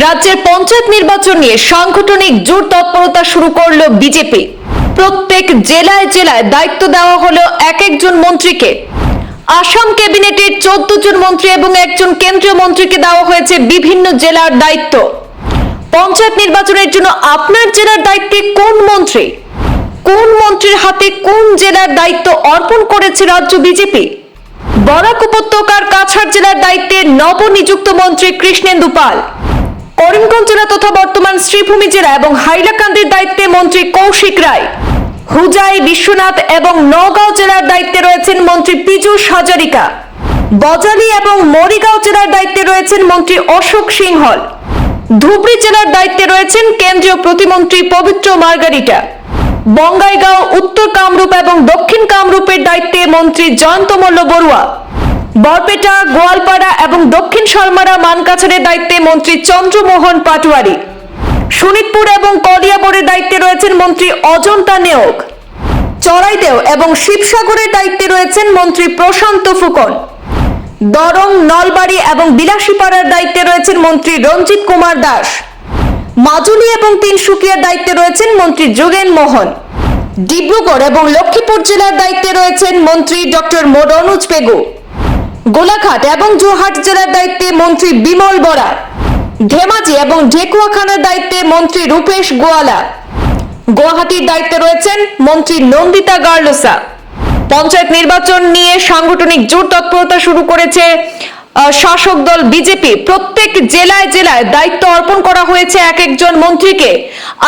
রাজ্যের পঞ্চায়েত নির্বাচন নিয়ে সাংগঠনিক জোর তৎপরতা শুরু করল বিজেপি। প্রত্যেক জেলায় জেলায় দায়িত্ব দেওয়া হলো এক একজন মন্ত্রীকে। আসাম ক্যাবিনেটের চোদ্দ জন মন্ত্রী এবং একজন কেন্দ্রীয় মন্ত্রীকে দেওয়া হয়েছে বিভিন্ন জেলার দায়িত্ব। পঞ্চায়েত নির্বাচনের জন্য আপনার জেলার দায়িত্বে কোন মন্ত্রী? কোন মন্ত্রীর হাতে কোন জেলার দায়িত্ব অর্পণ করেছে রাজ্য বিজেপি? বরাক উপত্যকার কাছাড় জেলার দায়িত্বে নবনিযুক্ত মন্ত্রী কৃষ্ণেন্দু পাল। করিমগঞ্জ জেলা তথা বর্তমান শ্রীভূমি জেলা এবং হাইলাকান্দির দায়িত্বে মন্ত্রী কৌশিক রায়। হুজাই, বিশ্বনাথ এবং নগাঁও জেলার দায়িত্বে রয়েছেন মন্ত্রী পীযূষ হাজারিকা। বজালি এবং মরিগাঁও জেলার দায়িত্বে রয়েছেন মন্ত্রী অশোক সিংহল। ধুবড়ি জেলার দায়িত্বে রয়েছেন কেন্দ্রীয় প্রতিমন্ত্রী পবিত্র মার্গারিটা। বঙ্গাইগাঁও, উত্তর কামরূপ এবং দক্ষিণ কামরূপের দায়িত্বে মন্ত্রী জয়ন্ত মল্ল বড়ুয়া। বরপেটা, গোয়ালপাড়া এবং দক্ষিণ সলমারা মানকাছারের দায়িত্বে মন্ত্রী চন্দ্রমোহন পাটোয়ারি। শোনিতপুর এবং কলিয়াবরের দায়িত্বে রয়েছেন মন্ত্রী অজন্তা নেওগ। চড়াইদেও এবং শিবসাগরের দায়িত্বে রয়েছেন মন্ত্রী প্রশান্ত ফুকন। দরং, নলবাড়ি এবং বিলাসীপাড়ার দায়িত্বে রয়েছেন মন্ত্রী রঞ্জিত কুমার দাস। মাজুলি এবং তিনসুকিয়ার দায়িত্বে রয়েছেন মন্ত্রী যোগেন মোহন। ডিব্রুগড় এবং লক্ষ্মীপুর জেলার দায়িত্বে রয়েছেন মন্ত্রী ডক্টর মোরনুজ পেগু গোলাঘাট এবং জোহাট জেলার দায়িত্বে মন্ত্রী বিমল বরা, ধেমাজি এবং ঢেকুয়াখানার দায়িত্বে মন্ত্রী রূপেশ গোয়ালা। গুয়াহাটির দায়িত্বে রয়েছেন মন্ত্রী নন্দিতা গার্লোসা। পঞ্চায়েত নির্বাচন নিয়ে সাংগঠনিক জোর তৎপরতা শুরু করেছে শাসক দল বিজেপি। প্রত্যেক জেলায় জেলায় দায়িত্ব অর্পণ করা হয়েছে এক একজন মন্ত্রীকে।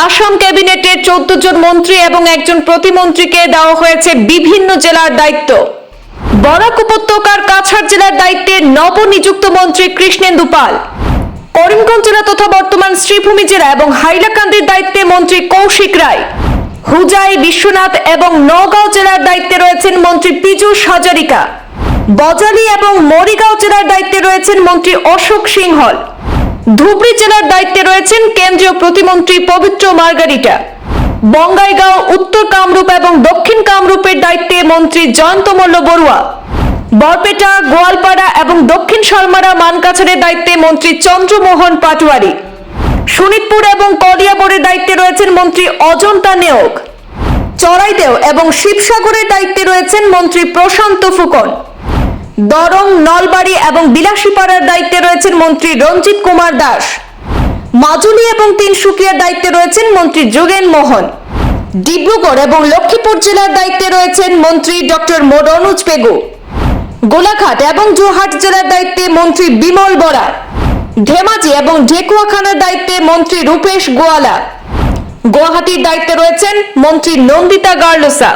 আসাম ক্যাবিনেটের চোদ্দ জন মন্ত্রী এবং একজন প্রতিমন্ত্রীকে দেওয়া হয়েছে বিভিন্ন জেলার দায়িত্ব। বরাক উপত্যকার কাছাড় জেলার দায়িত্বে নবনিযুক্ত মন্ত্রী কৃষ্ণেন্দু পাল। করিমগঞ্জ জেলা তথা বর্তমান শ্রীভূমি জেলা এবং হাইলাকান্দির দায়িত্বে মন্ত্রী কৌশিক রায়। হুজাই, বিশ্বনাথ এবং নগাঁও জেলার দায়িত্বে রয়েছেন মন্ত্রী পীযূষ হাজারিকা। বজালি এবং মরিগাঁও জেলার দায়িত্বে রয়েছেন মন্ত্রী অশোক সিংহল। ধুবড়ি জেলার দায়িত্বে রয়েছেন কেন্দ্রীয় প্রতিমন্ত্রী পবিত্র মার্গারিটা। বঙ্গাইগাঁও, উত্তর কামরূপ এবং দক্ষিণ কামরূপের দায়িত্বে মন্ত্রী জয়ন্ত মল্ল বড়ুয়া। বরপেটা, গোয়ালপাড়া এবং দক্ষিণ সলমারা মানকাছারের দায়িত্বে মন্ত্রী চন্দ্রমোহন পাটোয়ারি। শোনিতপুর এবং কলিয়াবরের দায়িত্বে রয়েছেন মন্ত্রী অজন্তা নেওগ। চড়াইদেও এবং শিবসাগরের দায়িত্বে রয়েছেন মন্ত্রী প্রশান্ত ফুকন। দরং, নলবাড়ি এবং বিলাসীপাড়ার দায়িত্বে রয়েছেন মন্ত্রী রঞ্জিত কুমার দাস। মাজুলি এবং তিনসুকিয়ার দায়িত্বে রয়েছেন মন্ত্রী যোগেন মোহন। ডিব্রুগড় এবং লক্ষ্মীপুর জেলার দায়িত্বে রয়েছেন মন্ত্রী ডক্টর মোরনুজ পেগু গোলাঘাট এবং জোহাট জেলার দায়িত্বে মন্ত্রী বিমল বরা ধেমাজি এবং ঢেকুয়াখানার দায়িত্বে মন্ত্রী রূপেশ গোয়ালা। গুয়াহাটির দায়িত্বে রয়েছেন মন্ত্রী নন্দিতা গার্লোসা।